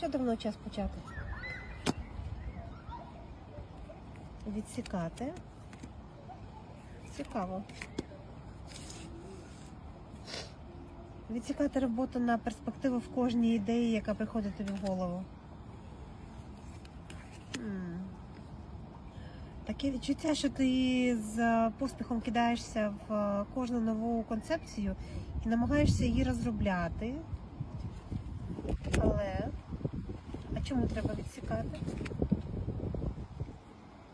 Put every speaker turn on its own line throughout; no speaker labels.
Що давно час почати? Відсікати. Цікаво. Відсікати роботу на перспективу в кожній ідеї, яка приходить тобі в голову. Таке відчуття, що ти з поспіхом кидаєшся в кожну нову концепцію і намагаєшся її розробляти. Але. Чому треба відсікати?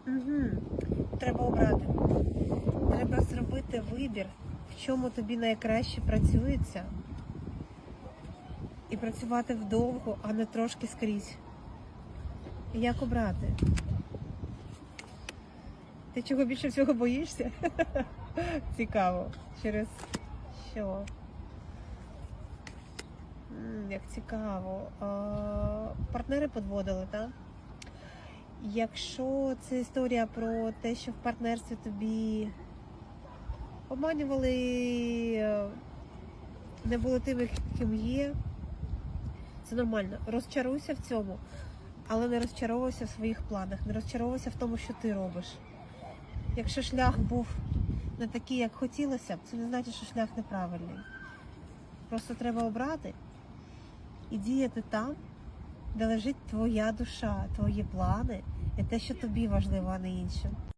Угу. Треба обрати. Треба зробити вибір, в чому тобі найкраще працюється. І працювати вдовго, а не трошки скрізь. Як обрати? Ти чого більше всього боїшся? Цікаво. Через що? Як цікаво. Партнери подводили, так? Якщо це історія про те, що в партнерстві тобі обманювали, е, не були тими, ким є, це нормально. Розчаруйся в цьому, але не розчаровуйся в своїх планах, не розчаровуйся в тому, що ти робиш. Якщо шлях був не такий, як хотілося б, це не значить, що шлях неправильний. Просто треба обрати і діяти там, де лежить твоя душа, твої плани і те, що тобі важливо, а не іншим.